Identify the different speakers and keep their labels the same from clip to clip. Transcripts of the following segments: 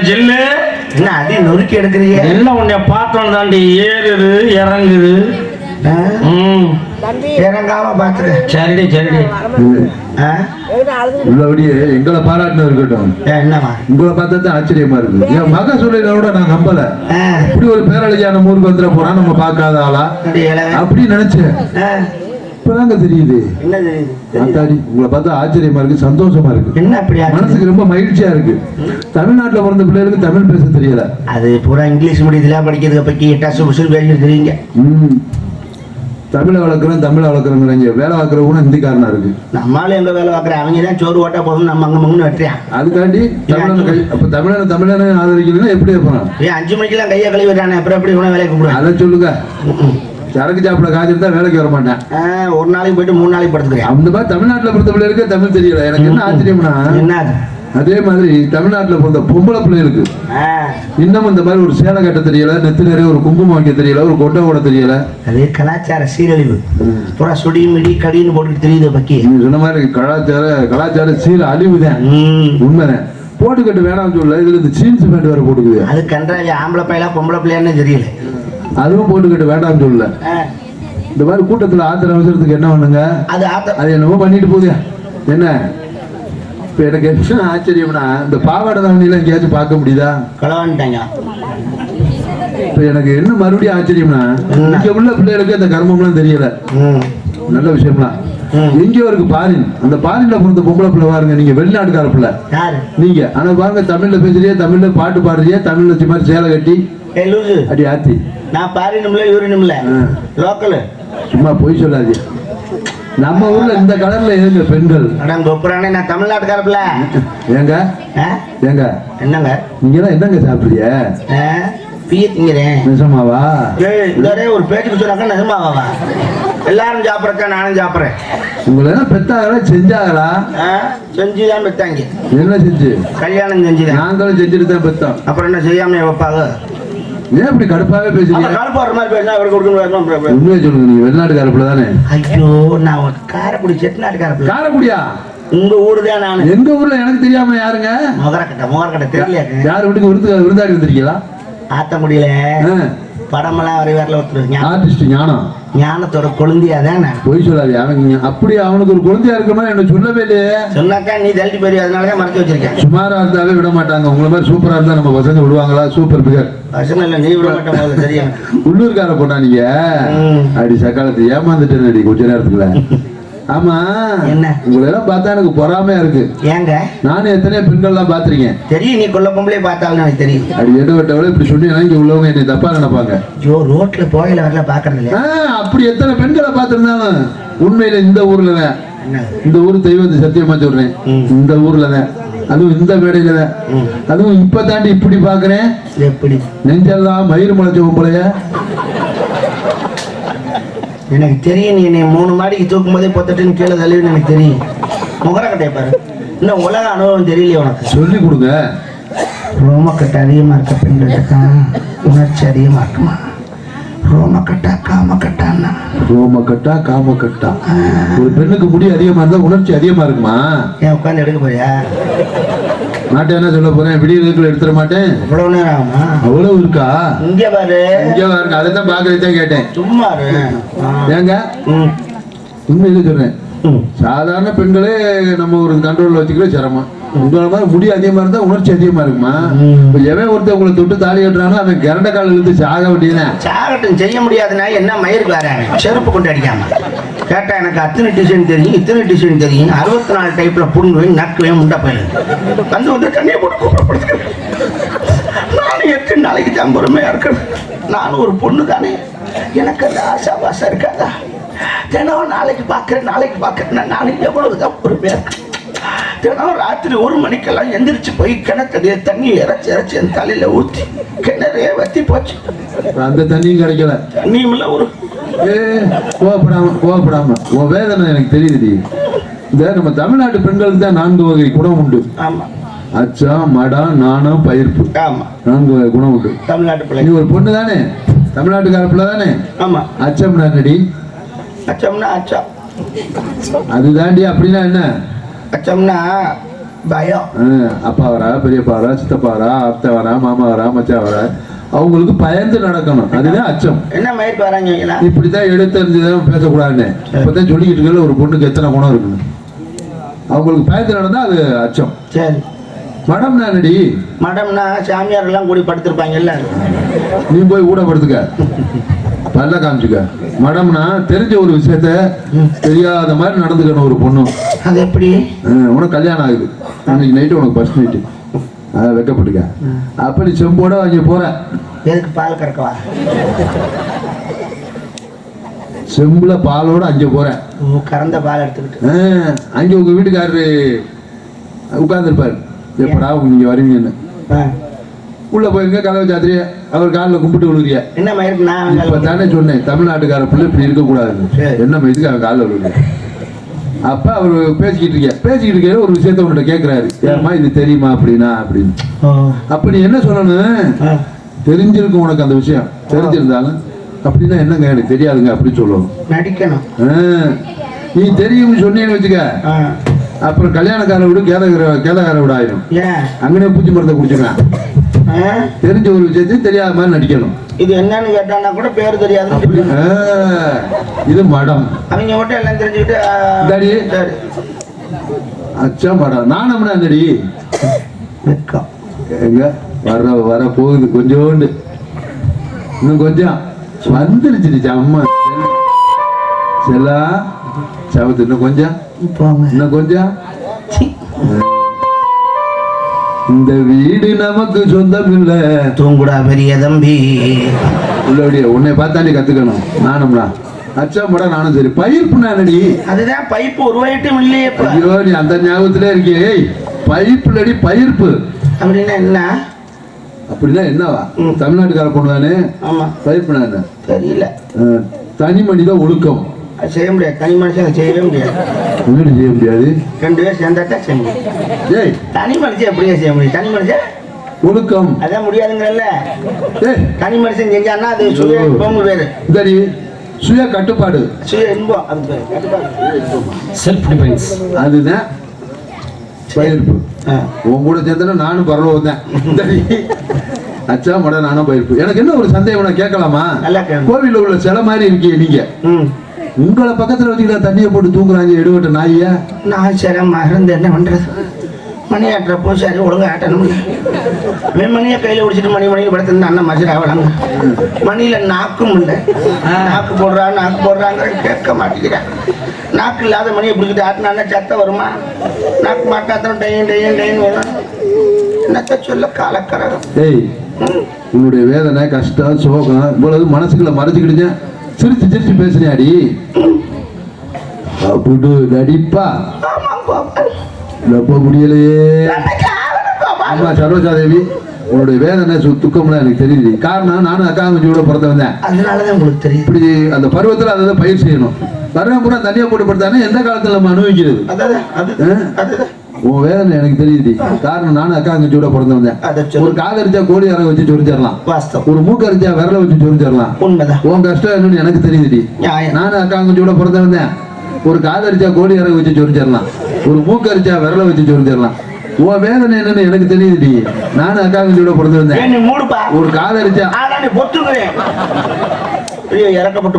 Speaker 1: ஜில்லு.
Speaker 2: என்ன அடி நொறுக்கி எடுக்கிறீங்க?
Speaker 1: எல்லாம் உன்னை பார்த்தோம் தாண்டி ஏறுது இறங்குது? ம்.
Speaker 2: இறங்காம பாத்துரு
Speaker 1: சரிடி சரிடி.
Speaker 2: ஆ?
Speaker 3: உள்ளபடியே எங்களை பாராட்டின இருக்கட்டும்.
Speaker 2: ஏன், என்னம்மா?
Speaker 3: உங்களை பார்த்தா தான் ஆச்சரியமா இருக்கு. என் மக சொல்லிட கூட நான் நம்பல. இப்படி ஒரு பேரழியான ஊருக்கு வந்துட போறான் நம்ம பார்க்காத ஆளா. அப்படின்னு நினைச்சேன். இப்பதாங்க தெரியுது.
Speaker 2: என்ன தெரியுது?
Speaker 3: உங்களை பார்த்தா ஆச்சரியமா இருக்கு சந்தோஷமா இருக்கு.
Speaker 2: என்ன அப்படி ஆச்சு?
Speaker 3: மனசுக்கு ரொம்ப மகிழ்ச்சியா இருக்கு. தமிழ்நாட்டுல பிறந்த பிள்ளைகளுக்கு தமிழ் பேச தெரியல.
Speaker 2: அது பூரா இங்கிலீஷ் மீடியத்துல படிக்கிறத பத்தி டசு புசு பேசிருக்கிறீங்க
Speaker 3: ம். தமிழை வளர்க்குறோம் தமிழை வளர்க்குறோங்கிறாங்க வேலை பார்க்குற கூட ஹிந்திக்காரனா இருக்கு.
Speaker 2: நம்மளால எங்க வேலை பார்க்குற? அவங்க தான் சோறு ஓட்டா போதும் நம்ம அங்க மங்கன்னு வெட்டுறான்
Speaker 3: அதுக்காண்டி தமிழனை கை அப்ப தமிழனை தமிழனை ஆதரிக்கணும்னா எப்படி இருப்பான்
Speaker 2: ஏன் அஞ்சு மணிக்கெல்லாம் கையை கழுவி விடுறானே அப்புறம் எப்படி இவனை வேலைக்கு கூப்பிடுவேன்
Speaker 3: அதை சொல்லுங்க. சரக்கு சாப்பிட காய்ச்சிருந்தா வேலைக்கு வர மாட்டேன்.
Speaker 2: ஒரு நாளைக்கு போயிட்டு மூணு நாளைக்கு படுத்துக்கிறேன்
Speaker 3: அந்த மாதிரி தமிழ்நாட்டுல பிறந்த பிள்ளைகளுக்கு தமிழ் தெரியல. எனக்கு என்ன ஆச்சரியம்னா
Speaker 2: என்ன அது?
Speaker 3: மாதிரி தமிழ்நாட்டுல பிறந்த பொம்பளை பிள்ளைகளுக்கு இன்னும் இந்த மாதிரி ஒரு சேலை கட்ட தெரியல நெத்தி நிறைய ஒரு குங்குமம் வைக்க தெரியல ஒரு கொட்டை போட தெரியல.
Speaker 2: அது கலாச்சார சீரழிவு. பூரா சுடி மிடி கடின்னு போட்டுட்டு தெரியுது பக்கி.
Speaker 3: சொன்ன மாதிரி கலாச்சார கலாச்சார சீர அழிவுதான்.
Speaker 2: ம்.
Speaker 3: உண்மைதான். போட்டுக்கட்டு வேணாம்னு சொல்ல இதுல இந்த ஜீன்ஸ் பேண்ட் வேற போட்டுக்குது.
Speaker 2: அது கன்றாவி ஆம்பளை பையலா பொம்பளை பிள்ளையான்னு தெரியல.
Speaker 3: அதுவும் போட்டுக்கட்டு வேண்டாம்னு சொல்லல. இந்த மாதிரி கூட்டத்துல ஆத்திர அவசரத்துக்கு என்ன பண்ணுங்க?
Speaker 2: அது
Speaker 3: என்னமோ பண்ணிட்டு போகுது. என்ன? இப்ப எனக்கு என்ன ஆச்சரியம்னா இந்த பாவாடை தாவணியில எங்கேயாச்சும் பார்க்க முடியுதா?
Speaker 2: களவான்ட்டாங்க
Speaker 3: இப்ப எனக்கு என்ன மறுபடியும் ஆச்சரியம்னா? இங்க உள்ள பிள்ளைகளுக்கு அந்த கர்மம்லாம் தெரியல. நல்ல விஷயம்லாம். எங்கேயோ இருக்கு பாரின். அந்த பாரின்ல பிறந்த பொம்பளை பிள்ளை பாருங்க நீங்க வெளிநாட்டுக்கார பிள்ளை. நீங்க. ஆனா பாருங்க தமிழ்ல பேசுறியே தமிழ்ல பாட்டு பாடுறியே தமிழ்ல மாதிரி சேலை கட்டி
Speaker 2: ஏ லூசு.
Speaker 3: அடி ஆத்தி.
Speaker 2: நான் பாரினும்ல யூரினும்ல. லோக்கலு.
Speaker 3: சும்மா பொய் சொல்லாதீங்க நம்ம ஊர்ல இந்த கலர்ல ஏங்க பெண்கள்?
Speaker 2: அதான் கொப்புறானே நான் தமிழ்நாட்டுக்கார பிள்ளை
Speaker 3: ஏங்க? ஏங்க?
Speaker 2: என்னங்க?
Speaker 3: நீங்க எல்லாம் என்னங்க சாப்பிடுறீங்க
Speaker 2: ஆ? பிய திங்கிறேன்.
Speaker 3: நிஜமாவா
Speaker 2: இந்த ஒரே பேச்சுக்கு சொன்னாக்கா நிஜமாவா எல்லாரும் சாப்பிட்றக்கா நானும் சாப்பிட்றேன்.
Speaker 3: உங்களை எல்லாம் பெத்தாங்களா செஞ்சாங்களா?
Speaker 2: செஞ்சு தான் பெத்தாங்க.
Speaker 3: என்ன செஞ்சு?
Speaker 2: கல்யாணம் செஞ்சுதான்.
Speaker 3: நாங்களும் செஞ்சுட்டு தான் பெத்தோம்.
Speaker 2: அப்புறம் என்ன செய்யாம வைப்பாங்க?
Speaker 3: ஏன் இப்படி கடுப்பாவே பேசுறீங்க?
Speaker 2: போடுற மாதிரி பேசினா அவருக்கு கொடுக்கணும்
Speaker 3: உண்மையை சொல்லுங்க நீங்க வெளிநாட்டுக்கார பிள்ளை தானே
Speaker 2: ஐயோ நான் காரைக்குடி செட்டிநாட்டுக்கார பிள்ளை
Speaker 3: காரக்குடியா?
Speaker 2: உங்க ஊரு தான் நானு.
Speaker 3: எங்க ஊர்ல எனக்கு தெரியாம யாருங்க?
Speaker 2: முகரக்கட்டை முகரக்கட்டை தெரியலையாக்கு
Speaker 3: யார் வீட்டுக்கு விருது விருந்தாடி வந்திருக்கீங்களா?
Speaker 2: ஆத்தங்குடியில. படமெல்லாம் வரை வரல ஒருத்தர்
Speaker 3: ஆர்டிஸ்ட் ஞானம்.
Speaker 2: ஞானத்தோட கொழுந்தியா தானே?
Speaker 3: பொய் சொல்லாது அவன் அப்படி அவனுக்கு ஒரு குழந்தையா இருக்குமா என்ன சொல்லவே இல்லையே.
Speaker 2: சொன்னாக்கா நீ தள்ளிட்டு போய் அதனால தான் மறைச்சு வச்சிருக்கேன்.
Speaker 3: சுமாரா இருந்தாவே விட மாட்டாங்க. உங்களை மாதிரி சூப்பரா இருந்தா நம்ம பசங்க விடுவாங்களா? சூப்பர் பிகர்
Speaker 2: பசங்க இல்லை நீ விட முதல்ல தெரியும்.
Speaker 3: உள்ளூர்கார போட்டா நீங்க. அடி சக்காலத்து ஏமாந்துட்டேன் அடி கொஞ்ச நேரத்துக்குள்ள. ஆமா.
Speaker 2: என்ன?
Speaker 3: உங்களை எல்லாம் பார்த்தா எனக்கு பொறாமையா இருக்கு.
Speaker 2: ஏங்க?
Speaker 3: நானும் எத்தனையோ பெண்கள்லாம் பார்த்திருக்கேன்.
Speaker 2: தெரியும் நீ கொல்ல பொம்பளை பார்த்தாலும் எனக்கு தெரியும்.
Speaker 3: அடி எட விட்டவளை இப்படி சொன்னீங்கன்னா இங்க உள்ளவங்க என்னை தப்பா நினைப்பாங்க.
Speaker 2: ஐயோ ரோட்ல போகையில வரல பாக்குறது
Speaker 3: அப்படி எத்தனை பெண்களை பார்த்திருந்தாலும் உண்மையில இந்த ஊர்ல இந்த ஊர் தெய்வத்தை சத்தியமா சொல்றேன். இந்த ஊர்ல அதுவும் இந்த மேடையில. அதுவும் இப்ப தாண்டி இப்படி பாக்குறேன்
Speaker 2: எப்படி?
Speaker 3: நெஞ்செல்லாம் மயிர் முளைச்ச பொம்பளைய?
Speaker 2: எனக்கு தெரியும் நீ என்னை மூணு மாடிக்கு தூக்கும் போதே பொத்தட்டுன்னு கீழே தள்ளின்னு எனக்கு தெரியும். முகரக்கட்டையை பாரு. இன்னும் உலக அனுபவம் தெரியலையே உனக்கு.
Speaker 3: சொல்லி கொடுங்க.
Speaker 2: ரோமக்கட்டை அதிகமா இருக்க பெண்களுக்கு உணர்ச்சி அதிகமா இருக்குமா? ரோமக்கட்டா காமக்கட்டான்னா?
Speaker 3: ரோம கட்டா காம கட்டா ஒரு பெண்ணுக்கு முடி அதிகமா இருந்தா உணர்ச்சி அதிகமா இருக்குமா?
Speaker 2: ஏன் உட்காந்து எடுக்க போறியா?
Speaker 3: மாட்டேன் என்ன சொல்ல போறேன்? விடியலுக்குள்ள எடுத்துட மாட்டேன்.
Speaker 2: இவ்வளவு நேரம்
Speaker 3: அவ்வளவு இருக்கா?
Speaker 2: இங்க பாரு.
Speaker 3: இங்க பாருங்க அதை தான் பாக்குறதான் கேட்டேன்.
Speaker 2: சும்மா.
Speaker 3: ஏங்க?
Speaker 2: ம்.
Speaker 3: உண்மையில சொல்றேன்
Speaker 2: ம்.
Speaker 3: சாதாரண பெண்களே நம்ம ஒரு கண்ட்ரோல்ல வச்சுக்கிற சிரமம். உங்களை மாதிரி முடி அதிகமா இருந்தா உணர்ச்சி அதிகமா இருக்குமா? எவன் ஒருத்தன் உங்களை தொட்டு தாலி கட்டுறானோ அவன் கரண்ட கால் இழுத்து சாக வேண்டியதுதான்.
Speaker 2: சாகட்டும் செய்ய முடியாதுன்னா என்ன மயிருக்கு வராங்க செருப்பு கொண்டு அடிக்காம. கேட்டால் எனக்கு அத்தனை டிசைன் தெரியும் இத்தனை டிசைன் தெரியும். அறுபத்தி நாலு டைப்பில் புடுங்குவேன் நக்குவேன் முண்டை பயிலும் வந்து வந்து தண்ணியை போட்டு கூப்பிடப்படுத்துக்கிறேன் நானும் எத்தனை நாளைக்கு தான் பொறுமையாக இருக்கிறேன் நானும் ஒரு பொண்ணு தானே. எனக்கு அந்த ஆசா பாசம் இருக்காதா? தினம் நாளைக்கு பார்க்குறேன் நாளைக்கு பார்க்குறேன். நானும் எவ்வளவு தான் பொறுமையாக இருக்கேன் தினம் ராத்திரி ஒரு மணிக்கெல்லாம் எந்திரிச்சு போய் கிணத்தடிய தண்ணி இறைச்சி இறைச்சி என் தலையில ஊற்றி கிணறே வத்தி போச்சு.
Speaker 3: அந்த தண்ணியும் கிடைக்கல.
Speaker 2: தண்ணியும் இல்லை ஒரு
Speaker 3: ஏ கோவப்படாம கோவப்படாம. உன் வேதனை எனக்கு தெரியுதுடி. இந்த நம்ம தமிழ்நாட்டு பெண்களுக்கு தான் நான்கு வகை குணம் உண்டு.
Speaker 2: ஆமா.
Speaker 3: அச்சம் மடம் நாணம் பயிர்ப்பு.
Speaker 2: ஆமா.
Speaker 3: நான்கு வகை குணம் உண்டு.
Speaker 2: தமிழ்நாட்டு
Speaker 3: நீ
Speaker 2: பிள்ளை
Speaker 3: ஒரு பொண்ணு தானே? தமிழ்நாட்டுக்கார பிள்ளை தானே?
Speaker 2: ஆமா.
Speaker 3: அச்சம் நடி
Speaker 2: அச்சம்னா அச்சம்
Speaker 3: அது தாண்டி அப்படின்னா என்ன?
Speaker 2: அச்சம்னா பயம்
Speaker 3: அப்பா வரா பெரியப்பா வரா சித்தப்பா வரா அத்தை வரா மாமா வரா மச்சா வரா அவங்களுக்கு பயந்து நடக்கணும். அதுதான் அச்சம்.
Speaker 2: என்ன மயிருக்கு வராங்க இவங்களா?
Speaker 3: இப்படித்தான் எடுத்தறிஞ்சுதான் பேசக்கூடாதுன்னு. இப்பதான் சொல்லிக்கிட்டு இருக்கல ஒரு பொண்ணுக்கு எத்தனை குணம் இருக்குன்னு. அவங்களுக்கு பயந்து நடந்தா அது அச்சம்.
Speaker 2: சரி.
Speaker 3: மடம் நானடி
Speaker 2: மடம்னா சாமியார் எல்லாம் கூடி படுத்திருப்பாங்கல்ல.
Speaker 3: நீ போய் ஊடப்படுத்துக்க பல்ல காமிச்சுக்க. மடம்னா தெரிஞ்ச ஒரு விஷயத்த தெரியாத மாதிரி நடந்துக்கணும் ஒரு பொண்ணும்
Speaker 2: அது எப்படி?
Speaker 3: உனக்கு கல்யாணம் ஆகுது. அன்னைக்கு நைட்டு உனக்கு ஃபர்ஸ்ட் நைட்டு அதை வைக்கப்பட்டுக்க. அப்ப நீ செம்போட அங்கே போற.
Speaker 2: எதுக்கு பால் கறக்கவா
Speaker 3: செம்புல பாலோட அங்கே போறேன்
Speaker 2: கறந்த பால் எடுத்துக்கிட்டு.
Speaker 3: அங்க உங்க வீட்டுக்காரரு உட்கார்ந்துருப்பாரு. எப்படா நீங்க வருவீங்கன்னு. உள்ள போயிருங்க கதவை சாத்திரி அவர் காலில் கும்பிட்டு விழுறிய
Speaker 2: என்ன மயிருக்கு நான்
Speaker 3: இப்ப தானே சொன்னேன் தமிழ்நாட்டுக்கார பிள்ளை இப்படி இருக்கக்கூடாதுன்னு
Speaker 2: சரி.
Speaker 3: என்ன இதுக்கு அவன் காலில் விழுறிய அப்ப அவர் பேசிக்கிட்டு இருக்க பேசிக்கிட்டு இருக்கையில ஒரு விஷயத்த உன்கிட்ட கேட்கிறாரு ஏம்மா இது தெரியுமா அப்படின்னா அப்படின்னு. அப்ப நீ என்ன சொல்லணும். தெரிஞ்சிருக்கும் உனக்கு அந்த விஷயம். தெரிஞ்சிருந்தாலும் அப்படின்னா என்னங்க எனக்கு தெரியாதுங்க அப்படி சொல்லணும்.
Speaker 2: நடிக்கணும்.
Speaker 3: நீ தெரியும்னு சொன்னேன்னு வச்சுக்க. அப்புறம் கல்யாணக்கார விடு கேதகர கேதகார விட ஆயிடும் அங்கனே பூச்சி மருந்தை குடிச்சுக்கலாம்? தெரிஞ்ச ஒரு விஷயத்தையும் தெரியாத மாதிரி நடிக்கணும்.
Speaker 2: இது என்னன்னு கேட்டான்னா கூட பேர்.
Speaker 3: ஆ, இது மடம்.
Speaker 2: அவங்க மட்டும் எல்லாம் தெரிஞ்சுக்கிட்டு. சரி
Speaker 3: அச்சா மடம். என்னடி
Speaker 2: வெக்கம்.
Speaker 3: எங்க வர வர போகுது கொஞ்சோண்டு. இன்னும் கொஞ்சம். வந்துருச்சு அம்மா செல்லா. சவத்து இன்னும் கொஞ்சம் இன்னும் கொஞ்சம். இந்த வீடு நமக்கு சொந்தம் இல்ல
Speaker 2: தூங்குடா பெரிய தம்பி.
Speaker 3: உள்ளபடியே உன்னை பார்த்தாண்டி கத்துக்கணும். நானும்னா அச்சா மடம் நானும் சரி. பயிர்ப்பு நானடி
Speaker 2: அதுதான் பைப்பு உருவாயிட்டும் இல்லையே
Speaker 3: ஐயோ நீ அந்த ஞாபகத்திலே இருக்கியே ஏய் பயிர்ப்புலடி பயிர்ப்பு.
Speaker 2: அப்படின்னா என்ன?
Speaker 3: அப்படின்னா என்னவா. தமிழ்நாட்டுக்கார பொண்ணு தானே
Speaker 2: ஆமா.
Speaker 3: பயிர்ப்பு நான்
Speaker 2: தெரியல.
Speaker 3: தனி மனித ஒழுக்கம்.
Speaker 2: அது செய்ய முடியாது. தனி மனுஷன் செய்யவே முடியாது.
Speaker 3: என்னடி செய்ய முடியாது?
Speaker 2: ரெண்டு பேர் சேர்ந்தா தான் செய்ய முடியும்.
Speaker 3: ஏய்.
Speaker 2: தனி மனுஷன் எப்படியே செய்ய முடியும்? தனி மனுஷன்?
Speaker 3: ஒழுக்கம்
Speaker 2: அதான் முடியாதுங்கிறல்ல. தனி மனுஷன் செஞ்சான்னா அது சுய இன்பம் பேரு.
Speaker 3: இந்தடி. சுய கட்டுப்பாடு.
Speaker 2: சுய இன்பம். அது.
Speaker 1: செல்ஃப் டிஃபென்ஸ்
Speaker 3: அதுதான் பயிர்ப்பு.
Speaker 2: ஆ.
Speaker 3: உன் கூட சேர்ந்தனா நானும் பரலோகம் தான். இந்தடி. அச்சா மட நானும் பயிர்ப்பு. எனக்கு என்ன ஒரு சந்தேகம் நான் கேட்கலாமா. கோவில்ல உள்ள சிலை மாதிரி இருக்கீங்க நீங்க.
Speaker 2: ம்.
Speaker 3: உங்களை பக்கத்துல வச்சுக்கிட்டா தண்ணியை போட்டு தூங்குறாங்க எடுவட்ட நாய
Speaker 2: நான் சில மறந்து என்ன பண்றது? மணி ஆட்டுறப்போ சரி ஒழுங்கா ஆட்டணும். அவன் மணியை கையில பிடிச்சிட்டு மணி மணியில் படுத்துருந்து அண்ணன் மசுரா வளங்க மணியில நாக்கும் இல்லை நாக்கு போடுறா நாக்கு போடுறாங்க கேட்க மாட்டேங்கிறேன் நாக்கு இல்லாத மணியை பிடிச்சிட்டு ஆட்டினா சத்தம் வருமா? நாக்கு மாட்டாத்தான் டெய்யும் டெய்யும் டெய்யும் வரும். என்னத்த சொல்ல காலக்கரகம்?
Speaker 3: ஏய் உன்னுடைய வேதனை கஷ்டம் சோகம் இவ்வளவு மனசுக்குள்ள மறைச்சுக்கிடுங்க. சிரிச்சு சிரிச்சு பேசுறியாடி? அப்படி நடிப்பா. நம்ப முடியலையே. ஆமா சரோஜா தேவி உன்னுடைய வேதனை சு- துக்கம்லாம் எனக்கு தெரியுது காரணம் நானும் அக்கா கூட பிறந்தவன் தான்
Speaker 2: அதனாலதான் உங்களுக்கு தெரியும்.
Speaker 3: இப்படி அந்த பருவத்துல அதை பயிர் செய்யணும். பருவம் பூரா தண்ணியை போட்டு படுத்தானே எந்த காலத்துல நம்ம அனுபவிக்கிறது? உன் வேதனை எனக்கு தெரியுது. காரணம் நானும் அக்கா கூட பிறந்தவன் தான்
Speaker 2: அதை
Speaker 3: ஒரு
Speaker 2: சொல்லு
Speaker 3: காதரிச்சா கோழி அரை வச்சு சொரிஞ்சிடலாம்.
Speaker 2: வாஸ்தவம்.
Speaker 3: ஒரு மூக்கரிச்சா விரல வச்சு சொரிஞ்சிடலாம்.
Speaker 2: உண்மைதான்.
Speaker 3: உன் கஷ்டம் என்னன்னு எனக்கு தெரியுதுடி.
Speaker 2: நியாயம்.
Speaker 3: நானும் அக்கா கூட பிறந்தவன் தான் ஒரு காதரிச்சா கோழி இறகு வச்சு சொரிஞ்சிடலாம். ஒரு மூக்கரிச்சா விரல வச்சு சொரிஞ்சிடலாம். உன் வேதனை என்னன்னு எனக்கு தெரியுதுடி. நானும் அக்கா கூட பிறந்தவன் தான்
Speaker 2: ஏன் நீ மூடுப்பா?
Speaker 3: ஒரு காதரிச்சா
Speaker 2: ஆனா ஐயோ இறக்கப்பட்டு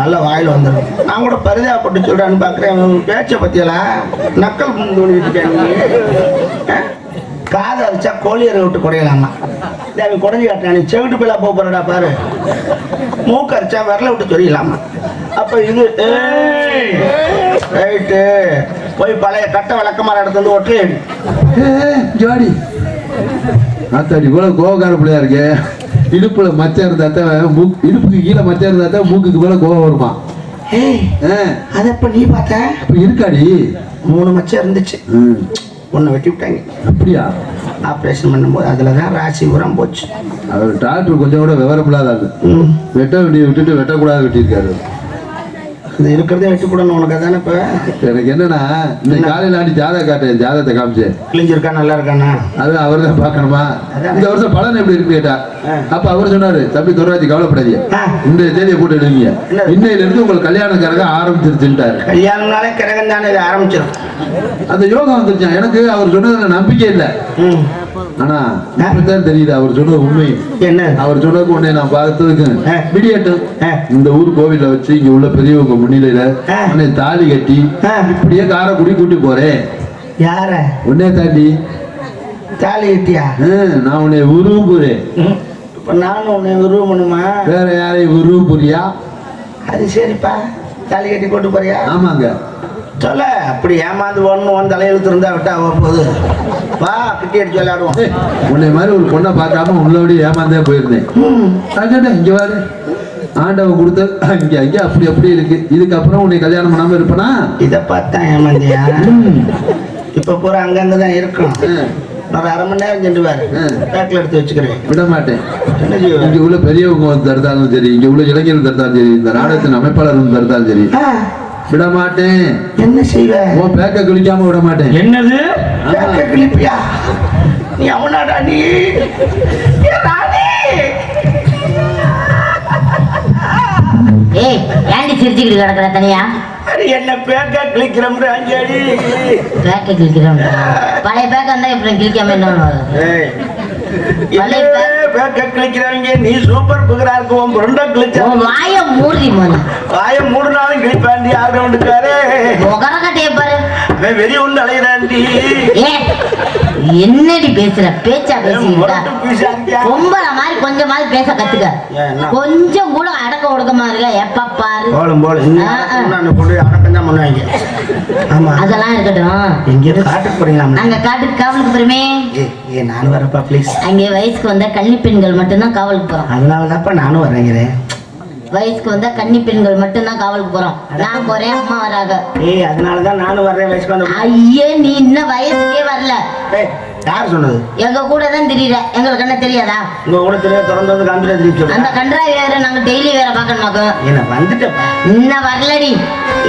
Speaker 2: நல்ல வாயில் வந்துடும் நான் கூட பரிதாபப்பட்டு சொல்றான்னு பார்க்குறேன் பேச்சை பற்றியெல்லாம் நக்கல் பண்ணிட்டு காது அரைச்சா அடிச்சா கோழியரை விட்டு குறையலாமா தேவி குறைஞ்சி காட்டுறேன். நீ செவிட்டு பிள்ளை போக போறடா பாரு. மூக்கு அரைச்சா விரல விட்டு சொரியலாமா? அப்போ இது ரைட்டு போய் பழைய கட்ட விளக்கமாற இடத்துல வந்து ஒற்றை ஜோடி
Speaker 3: ஜாடி. ஆத்தாடி இவ்வளவு கோவக்கார பிள்ளையா இருக்கே? இடுப்புல மச்சம் இருந்தா தான் இடுப்புக்கு கீழே மச்சம் இருந்தா தான் மூக்குக்கு மேல கோவம் வருமா?
Speaker 2: அதை இப்ப நீ பார்த்த?
Speaker 3: அப்ப இருக்காடி.
Speaker 2: மூணு மச்சம் இருந்துச்சு.
Speaker 3: ம்,
Speaker 2: ஒன்று வெட்டி விட்டாங்க.
Speaker 3: அப்படியா?
Speaker 2: ஆப்ரேஷன் பண்ணும்போது அதில் தான் ராசி உரம் போச்சு.
Speaker 3: அவர் டாக்டர் கொஞ்சம் கூட விவரப்படாத ஆளு.
Speaker 2: ம்.
Speaker 3: வெட்ட வேண்டிய விட்டுட்டு வெட்டக்கூடாது வெட்டியிருக்காரு.
Speaker 2: இது இருக்கிறதே வெட்டி போடணும் உனக்கு அதானே இப்போ?
Speaker 3: எனக்கு என்னன்னா இன்னைக்கு காலையில ஆண்டி ஜாதக காட்டேன் ஜாதகத்தை காமிச்சேன்
Speaker 2: கிழிஞ்சிருக்கா நல்லா இருக்கானா?
Speaker 3: அது அவர் தான் பார்க்கணுமா இந்த வருஷம் பலன் எப்படி இருக்கு கேட்டா அப்ப அவர் சொன்னாரு தம்பி துராஜி கவலைப்படாதீங்க. இந்த தேதியை போட்டு
Speaker 2: என்னது?
Speaker 3: இன்னையில இருந்து உங்களுக்கு கல்யாணக்காரங்க ஆரம்பிச்சிருச்சுட்டாரு
Speaker 2: கல்யாணம்னாலே கிரகம் தானே இது ஆரம்பிச்சிடும்
Speaker 3: அந்த யோகம் வந்துருச்சான் எனக்கு அவர் சொன்னதுல நம்பிக்கை இல்லை. ஆனா இப்பதான் தெரியுது அவர் சொன்னது உண்மை.
Speaker 2: என்ன?
Speaker 3: அவர் சொன்னதுக்கு உடனே நான் பார்த்ததுக்கு. விடியட்டும். இந்த ஊர் கோவில்ல வச்சு இங்க உள்ள பெரியவங்க முன்னிலையில. உன்னை தாலி கட்டி. இப்படியே காரைக்குடி கூட்டி போறேன்.
Speaker 2: யார?
Speaker 3: உன்னே தாண்டி.
Speaker 2: தாலி கட்டியா?
Speaker 3: நான் உன்னை உருவுறேன்
Speaker 2: இப்போ நானும் உன்னை உருவம் பண்ணுமா?
Speaker 3: வேற யாரையும் உருவுறியா
Speaker 2: அது சரிப்பா. தாலி கட்டி கூட்டு போறியா?
Speaker 3: ஆமாங்க.
Speaker 2: சொல்ல அப்படி ஏமாந்து போகணும் உன் தலையெழுத்து இருந்தா விட்டா போகுது வா கிட்டி அடிச்சு விளையாடுவோம்.
Speaker 3: உன்னை மாதிரி ஒரு பொண்ணை பார்க்காம உள்ளபடி ஏமாந்தே போயிருந்தேன். அதான்டா, இங்க வாரு. ஆண்டவன் கொடுத்த இங்க இங்க அப்படி அப்படி இருக்கு. இதுக்கப்புறம் உன்னை கல்யாணம் பண்ணாம இருப்பனா?
Speaker 2: இதை பார்த்தா ஏமாந்தியா? இப்போ பூரா அங்கங்க தான் இருக்கும் ஒரு அரை மணி நேரம் சென்று பாரு
Speaker 3: ம்.
Speaker 2: பேக்கில் எடுத்து வச்சுக்கிறேன்.
Speaker 3: விட மாட்டேன். இங்க உள்ள பெரியவங்க தடுத்தாலும் சரி இங்க உள்ள இளைஞர்கள் தடுத்தாலும் சரி இந்த நாடகத்தின் அமைப்பாளர் வந்து தடுத்தாலும் சரி விட மாட்டேன்
Speaker 2: என்ன செய்வ?
Speaker 3: உன் பேக்க கிழிக்காம விட மாட்டேன்
Speaker 1: என்னது
Speaker 2: பேக்க கிளிப்பியா நீ அவனாடா நீ.
Speaker 4: ஏய் ஏண்டி சிரிச்சுக்கிட்டு கிடக்குற தனியா?
Speaker 2: என்ன பேக்க கிளிக்கிறோம் அஞ்சடி
Speaker 4: பேக்க கிழிக்கிறோம் பழைய பேக்க இருந்தா இப்படி கிழிக்காம என்ன பழைய
Speaker 2: என்ன
Speaker 4: பேக்.
Speaker 2: பேக்க கிளிக்கிறவங்க நீ சூப்பர் புகரா இருக்கும் புரண்டா கிழிச்சா.
Speaker 4: உன் வாய மூடி
Speaker 2: வாய நாளும் கிழிப்பாண்டி.
Speaker 4: கட்டைய பாரு.
Speaker 2: அவன் வெறி உண்டு அலையிறாண்டி.
Speaker 4: என்னடி பேசுற? பேச்சா
Speaker 2: இருக்கியா?
Speaker 4: பொம்பளை மாதிரி கொஞ்சமாவது பேச கத்துக்க.
Speaker 2: ஏன்,
Speaker 4: கூட அடக்க ஒடுக்கமா இருக்கல எப்ப பாரு?
Speaker 2: போலும் போலும் அடக்கம் தான் பண்ணுவாங்க. ஆமா.
Speaker 4: அதெல்லாம் இருக்கட்டும்.
Speaker 2: எங்கேயாவது காட்டுக்கு போறீங்களா
Speaker 4: நாங்க காட்டுக்கு காவலுக்கு போறோமே.
Speaker 2: ஏ நானும் வரப்பா ப்ளீஸ்
Speaker 4: அங்கே வயசுக்கு வந்த கன்னி பெண்கள் மட்டும்தான் காவலுக்கு போறோம்.
Speaker 2: அதனால தான்ப்பா நானும் வரேங்கிறேன்
Speaker 4: வயசுக்கு வந்த கன்னி பெண்கள் மட்டும்தான் காவலுக்கு போறோம். நான் போறேன் அம்மா வராங்க.
Speaker 2: ஏய் அதனால தான் நானும் வர்றேன் வயசுக்கு வந்து
Speaker 4: ஐயே நீ இன்னும் வயசுக்கே வரல.
Speaker 2: ஏய் யார் சொன்னது?
Speaker 4: எங்க கூட தான் தெரியல. எங்களுக்கு என்ன தெரியாதா?
Speaker 2: உங்க கூட தெரிய திறந்து வந்து காமிச்சு திருப்பி
Speaker 4: அந்த கன்றாய் வேற நாங்க டெய்லி வேற பார்க்கணுமாக்கும்
Speaker 2: என்ன வந்துட்டப்பா?
Speaker 4: இன்னும் வரலடி.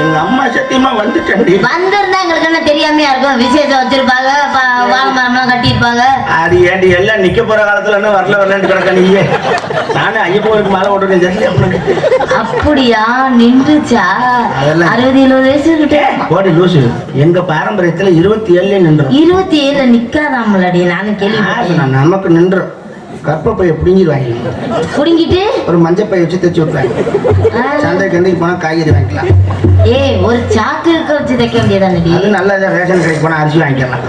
Speaker 2: எங்க அம்மா சத்தியமா வந்துட்டேன்டி.
Speaker 4: வந்திருந்தா எங்களுக்கு என்ன தெரியாமையா இருக்கும்? விசேஷம் வச்சிருப்பாங்க வாழை மரம்லாம் கட்டியிருப்பாங்க.
Speaker 2: அது ஏண்டி எல்லாம் நிக்க போற காலத்துல என்ன வரல வரலன்னு கிடக்க நீயே? நானும் ஐயப்பனுக்கு மேல ஓட்டுறேன் தெரியல உனக்கு
Speaker 4: அப்படியா? நின்றுச்சா. அறுபது எழுபது வயசு கிட்ட
Speaker 2: ஓடி லூசு. எங்க பாரம்பரியத்துல இருபத்தி ஏழுல நின்றோம்
Speaker 4: இருபத்தி ஏழுல நிக்காதாமலடி நானும் கேள்விப்பட்டேன்.
Speaker 2: நமக்கு நின்றோம். கற்பப்பைய பிடிங்கிடுவாங்க.
Speaker 4: புடுங்கிட்டு?
Speaker 2: ஒரு மஞ்சள் பைய வச்சு தைச்சு விட்டுறாங்க சந்தை கண்டிக்கு போனா காய்கறி வாங்கிக்கலாம்.
Speaker 4: ஏய் ஒரு சாக்கு இருக்க வச்சு தைக்க வேண்டியதானடி?
Speaker 2: அது நல்ல ரேஷன் கடைக்கு போனா அரிசி வாங்கிக்கலாம்.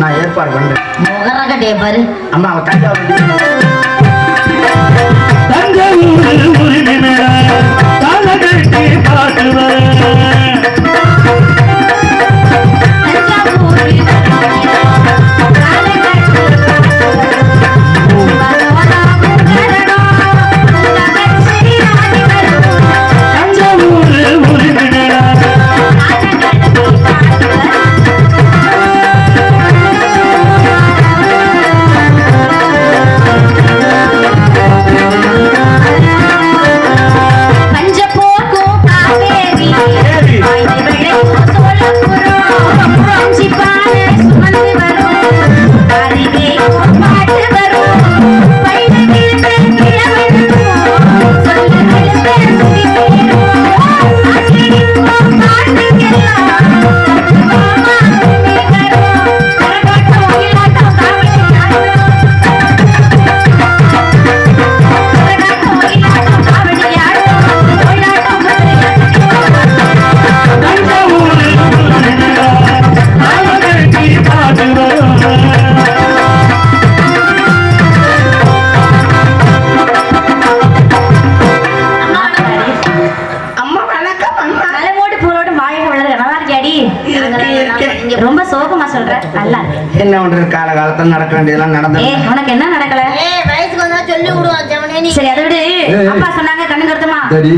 Speaker 2: நான் ஏற்பாடு பண்றேன்.
Speaker 4: முகர கட்டைய பாரு.
Speaker 2: அம்மா அவன் தஞ்சாவூர்
Speaker 1: தஞ்சாவூர் உரிமையா காலகட்டி
Speaker 5: சோகமா சொல்ற? நல்லா இருக்கு.
Speaker 2: என்ன பண்றது கால காலத்துல நடக்க வேண்டியதெல்லாம் நடந்து
Speaker 5: உனக்கு என்ன நடக்கல?
Speaker 4: வயசுக்கு வந்தா சொல்லி விடுவான்
Speaker 5: சரி அதை விடு. அப்பா சொன்னாங்க கண்ணு கருத்துமா?
Speaker 3: சரி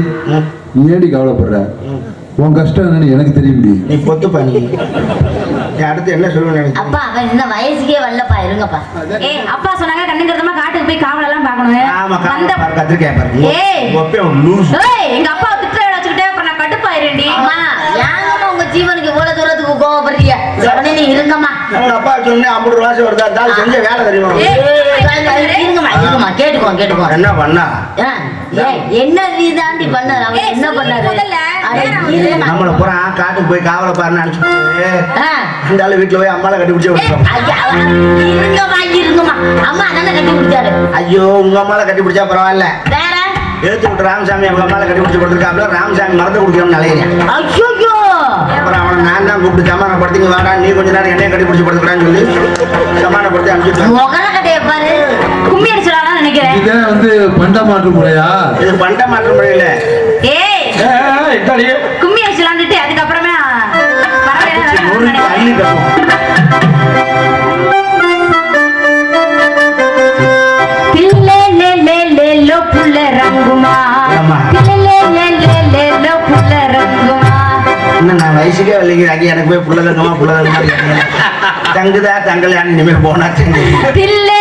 Speaker 3: நீ ஏடி கவலைப்படுற? உன் கஷ்டம் என்னன்னு எனக்கு தெரியும்
Speaker 2: நீ பொத்து பண்ணி நீ அடுத்து என்ன சொல்லுவேன்
Speaker 4: அப்பா அவன் இன்னும் வயசுக்கே வரலப்பா இருங்கப்பா.
Speaker 5: ஏய் அப்பா சொன்னாங்க கண்ணு கருத்துமா? காட்டுக்கு போய் காவல் எல்லாம் பார்க்கணும்
Speaker 2: ஆமா
Speaker 5: வந்த
Speaker 2: பாரு கத்திரிக்காய் பாரு.
Speaker 5: ஏய்.
Speaker 2: ஒப்பே லூஸ்
Speaker 5: ஏய் எங்க கொஞ்சம் இருங்கம்மா. அவங்க அப்பா சொன்னே ஐம்பது ரூபா வருதா? இருந்தாலும் செஞ்ச வேலை தெரியுமா?
Speaker 4: இருங்கம்மா இருங்கம்மா கேட்டுக்கோ கேட்டுக்கோ.
Speaker 5: என்ன பண்ணா?
Speaker 4: என்ன நீதாண்டி பண்ணாரு? அவர் என்ன பண்ணாரு?
Speaker 5: நம்மள புறா காட்டுக்கு போய் காவலை பாருன்னு
Speaker 4: அனுப்பிச்சு
Speaker 5: அந்த ஆளு வீட்டுல போய் அம்மால கட்டி பிடிச்ச
Speaker 4: இருங்கம்மா அம்மா தானே கட்டி
Speaker 5: ஐயோ உங்க அம்மால கட்டி பிடிச்சா பரவாயில்ல. எடுத்து விட்டு ராமசாமி அவங்க அம்மால கட்டி பிடிச்சு கொடுத்துருக்காப்ல ராமசாமி மறந்து கொடுக்கணும்னு நினைக்கிறேன்.
Speaker 4: ஐயோ
Speaker 5: அப்புறம் அவனை நான் தான் கூப்பிட்டு சமாதானப்படுத்தி வேடா நீ கொஞ்ச நேரம் என்னைய கட்டி பிடிச்சி படுத்துக்கிறான்னு சொல்லி சமாதானப்படுத்தி
Speaker 1: அனுப்பிச்சு நினைக்கிறேன்.
Speaker 3: இது வந்து பண்ட மாற்று முறையா?
Speaker 5: இது பண்ட மாற்று முறையில
Speaker 1: ஏய். கும்மி அடிச்சலான்ட்டு அதுக்கப்புறமே
Speaker 5: பரவாயில்ல என் வயசுக்கே வலிக்கிறாங்க எனக்கு போய் புள்ளதங்கமா புள்ளதங்கமா தங்குதா தங்கலையான்னு இனிமேல் போனா
Speaker 1: தெரியும்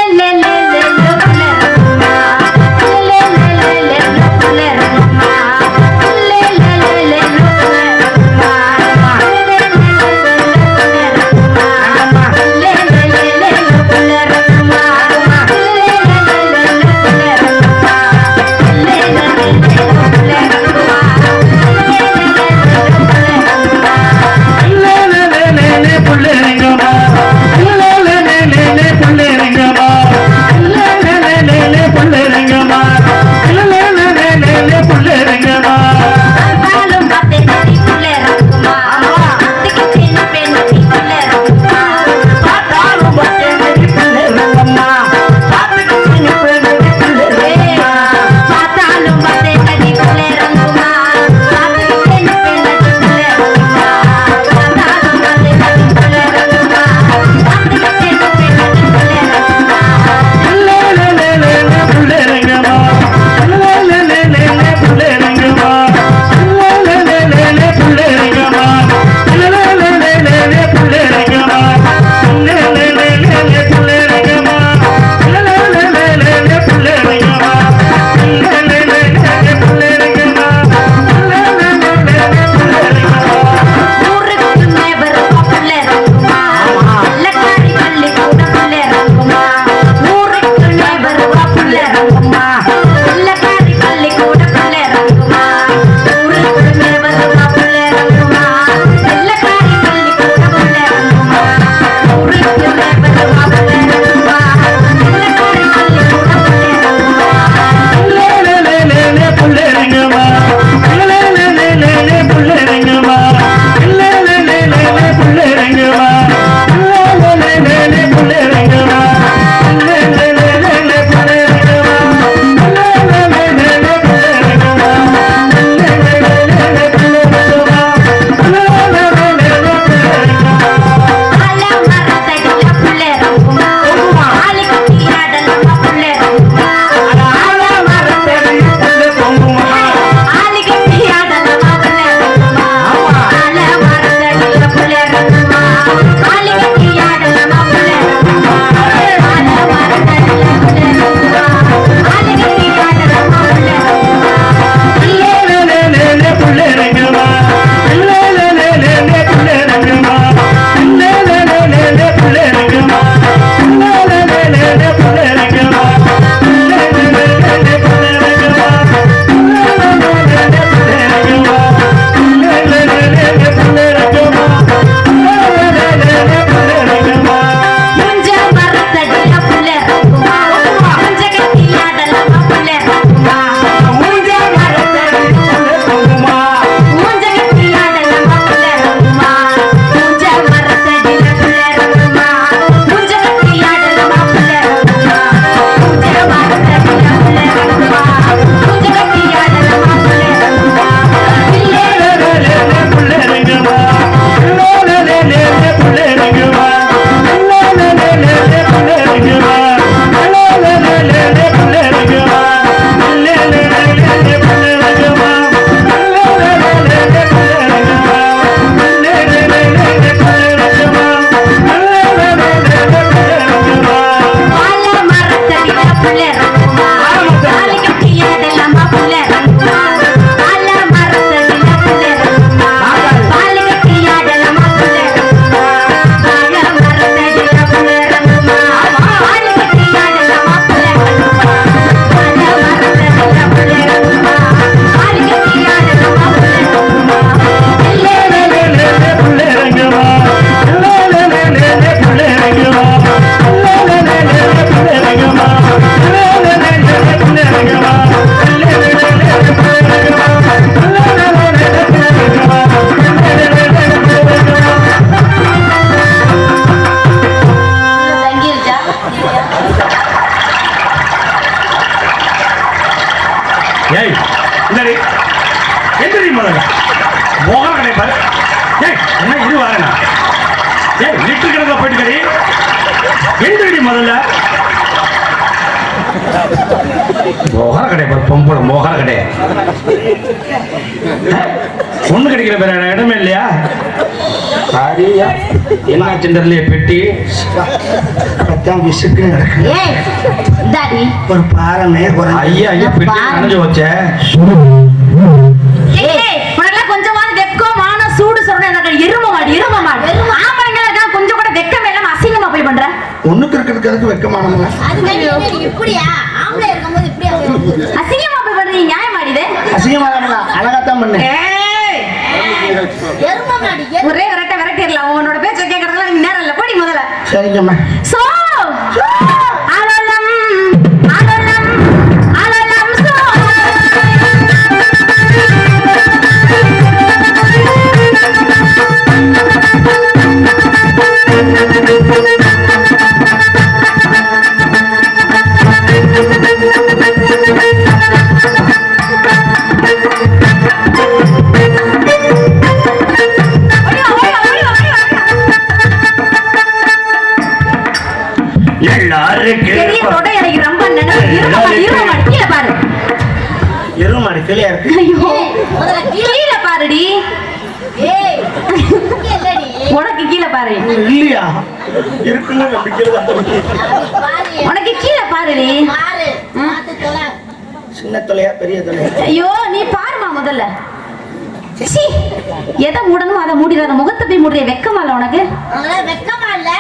Speaker 1: மோகன கடை பாரு பொம்பளை மோகன கடை பொண்ணு கிடைக்கிற பேர இடமே இல்லையா? என்ன சென்டர்லயே பெட்டி?
Speaker 2: விசுக்கு ஒரு பாரமே குறைஞ்சு.
Speaker 1: ஐயா ஐயா பெட்டி நனைஞ்சு வச்சே.
Speaker 5: கொஞ்சமாவது சூடு சொல்றேன் எனக்கு எரும மாடு இருக்கான் கொஞ்சம் கூட வெக்கம் இல்லாம அசிங்கமா போய் பண்ற?
Speaker 2: ஒண்ணுக்கு இருக்கிறதுக்கு அதுக்கு வெக்கமானவங்க?
Speaker 5: அசிங்கமா பண்றீங்க நியாயமாடி இது
Speaker 2: அசிங்கமானவங்களா அழகாத்தான் பண்ணேன்.
Speaker 5: ஏய்!
Speaker 4: எரும மாடி
Speaker 5: ஒரே விரட்ட விரட்டிடலாம். உன்னோட பேச்ச எனக்கு நேரம் இல்ல. போடி முதல்ல.
Speaker 2: சரிங்கம்மா.
Speaker 5: சோ
Speaker 2: தொலையா பெரிய தொலையா
Speaker 5: ஐயோ நீ பாருமா முதல்ல. சீ எதை மூடணும் அதை மூடிடாத முகத்தை போய் மூடுறிய வெக்கமா இல்ல உனக்கு?
Speaker 4: வெக்கமா இல்ல.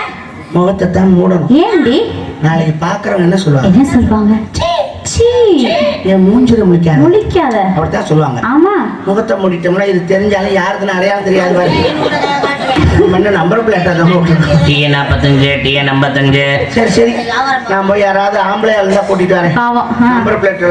Speaker 2: முகத்தை தான் மூடணும்.
Speaker 5: ஏண்டி?
Speaker 2: நாளைக்கு பாக்குறவங்க என்ன சொல்லுவாங்க?
Speaker 5: என்ன சொல்வாங்க சீ, சீ.
Speaker 2: என் மூஞ்சில முடிக்காது
Speaker 5: முழிக்காத.
Speaker 2: அப்படித்தான் சொல்லுவாங்க.
Speaker 5: ஆமா.
Speaker 2: முகத்தை மூடிட்டோம்னா இது தெரிஞ்சாலும் யாருக்குன்னு அடையாளம் தெரியாது பாரு. நம்பர் பிளேட்டா தான்.
Speaker 6: டிஎன் நாற்பத்தஞ்சு டிஎன் ஐம்பத்தஞ்சு.
Speaker 2: சரி சரி. நான் போய் யாராவது ஆம்பளை இருந்தா கூட்டிட்டு வரேன். Number plate